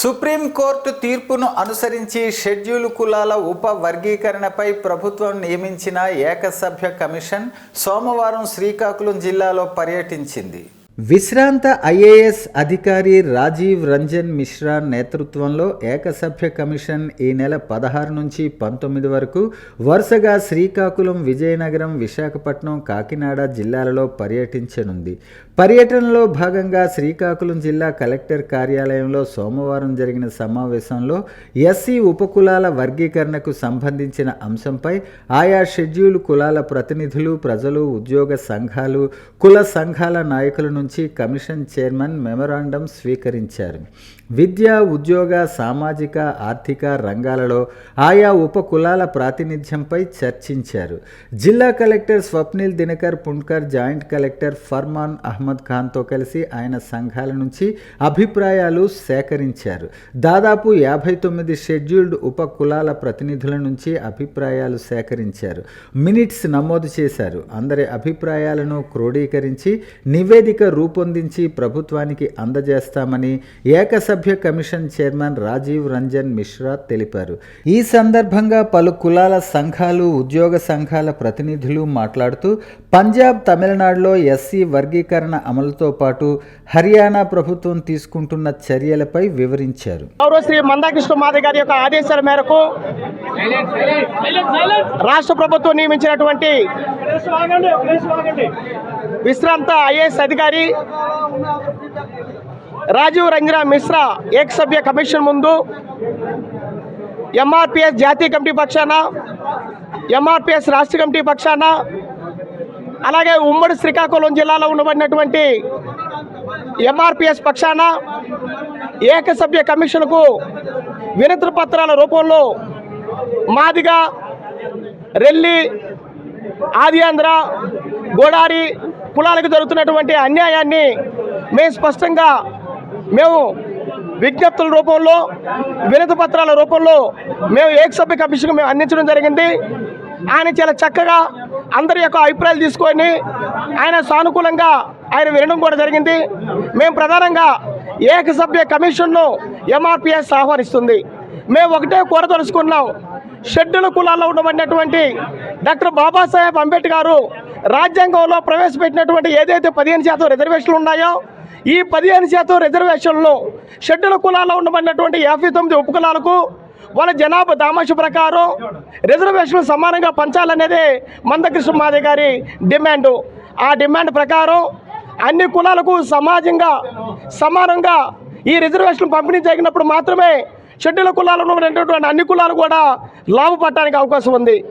Supreme court తీర్పును అనుసరించి schedule కులాల ఉప వర్గీకరణపై ప్రభుత్వం నియమించిన ఏకసభ్య కమిషన్ సోమవారం శ్రీకాకుళం జిల్లాలో పర్యటించింది. విశ్రాంత ఐఏఎస్ అధికారి రాజీవ్ రంజన్ మిశ్రా నేతృత్వంలో ఏకసభ్య కమిషన్ ఈ నెల పదహారు నుంచి పంతొమ్మిది వరకు వరుసగా శ్రీకాకుళం విజయనగరం విశాఖపట్నం కాకినాడ జిల్లాలలో పర్యటించనుంది. పర్యటనలో భాగంగా శ్రీకాకుళం జిల్లా కలెక్టర్ కార్యాలయంలో సోమవారం జరిగిన సమావేశంలో ఎస్సీ ఉపకులాల వర్గీకరణకు సంబంధించిన అంశంపై ఆయా షెడ్యూల్ కులాల ప్రతినిధులు ప్రజలు ఉద్యోగ సంఘాలు కుల సంఘాల నాయకుల నుంచి కమిషన్ చైర్మన్ మెమరాండం స్వీకరించారు. విద్య ఉద్యోగ సామాజిక ఆర్థిక రంగాలలో ఆయా ఉప కులాల ప్రాతినిధ్యంపై చర్చించారు. జిల్లా collector Swapnil Dinkar Punkar joint collector Farman Ahmed ఖాన్తో కలిసి ఆయన సంఘాల నుంచి అభిప్రాయాలు సేకరించారు. దాదాపు యాభై తొమ్మిది షెడ్యూల్డ్ ఉప కులాల ప్రతినిధుల నుంచి అభిప్రాయాలు సేకరించారు. మినిట్స్ నమోదు చేశారు. అందరి అభిప్రాయాలను క్రోడీకరించి నివేదిక రూపొందించి ప్రభుత్వానికి అందజేస్తామని ఏకసభ్య కమిషన్ చైర్మన్ రాజీవ్ రంజన్ మిశ్రా తెలిపారు. ఈ సందర్భంగా పలు కులాల సంఘాలు ఉద్యోగ సంఘాల ప్రతినిధులు మాట్లాడుతూ పంజాబ్ తమిళనాడులో ఎస్సీ వర్గీకరణ అమలుతో పాటు హర్యానా ప్రభుత్వం తీసుకుంటున్న చర్యలపై వివరించారు. శ్రీ మందాకృష్ణ మాది గారి యొక్క ఆదేశాల మేరకు రాష్ట్ర ప్రభుత్వం నియమించినటువంటి విశ్రాంత ఐఏఎస్ అధికారి రాజీవ్ రంజనా మిశ్రా ఏకసభ్య కమిషన్ ముందు ఎంఆర్పిఎస్ జాతీయ కమిటీ పక్షాన ఎంఆర్పిఎస్ రాష్ట్ర కమిటీ పక్షాన అలాగే ఉమ్మడి శ్రీకాకుళం జిల్లాలో ఉండబడినటువంటి ఎంఆర్పిఎస్ పక్షాన ఏకసభ్య కమిషన్కు వినతి పత్రాల రూపంలో మాదిగా రెల్లి ఆదిఆంధ్ర గోడారి కులాలకు జరుగుతున్నటువంటి అన్యాయాన్ని మేము స్పష్టంగా మేము విజ్ఞప్తుల రూపంలో వినతి పత్రాల రూపంలో మేము ఏకసభ్య కమిషన్ మేము అందించడం జరిగింది. ఆయన చాలా చక్కగా అందరి యొక్క అభిప్రాయాలు తీసుకొని ఆయన సానుకూలంగా ఆయన వినడం కూడా జరిగింది. మేము ప్రధానంగా ఏకసభ్య కమిషన్ను ఎంఆర్పిఎస్ ఆహ్వానిస్తుంది. మేము ఒకటే కోరదలుచుకున్నాం షెడ్యూల్ కులాల్లో ఉండబడినటువంటి డాక్టర్ బాబాసాహెబ్ అంబేద్కర్ గారు రాజ్యాంగంలో ప్రవేశపెట్టినటువంటి ఏదైతే పదిహేను శాతం రిజర్వేషన్లు ఉన్నాయో ఈ పదిహేను శాతం రిజర్వేషన్లు షెడ్యూల్ కులాల్లో ఉండబడినటువంటి యాభై తొమ్మిది ఉపకులాలకు వాళ్ళ జనాభా దామాష ప్రకారం రిజర్వేషన్లు సమానంగా పంచాలనేదే మందకృష్ణ మాదే గారి డిమాండు. ఆ డిమాండ్ ప్రకారం అన్ని కులాలకు సమాజంగా సమానంగా ఈ రిజర్వేషన్ పంపిణీ జరిగినప్పుడు మాత్రమే షెడ్యూల్ కులాలలో ఉన్నటువంటి అన్ని కులాలు కూడా లాభపడటానికి అవకాశం ఉంది.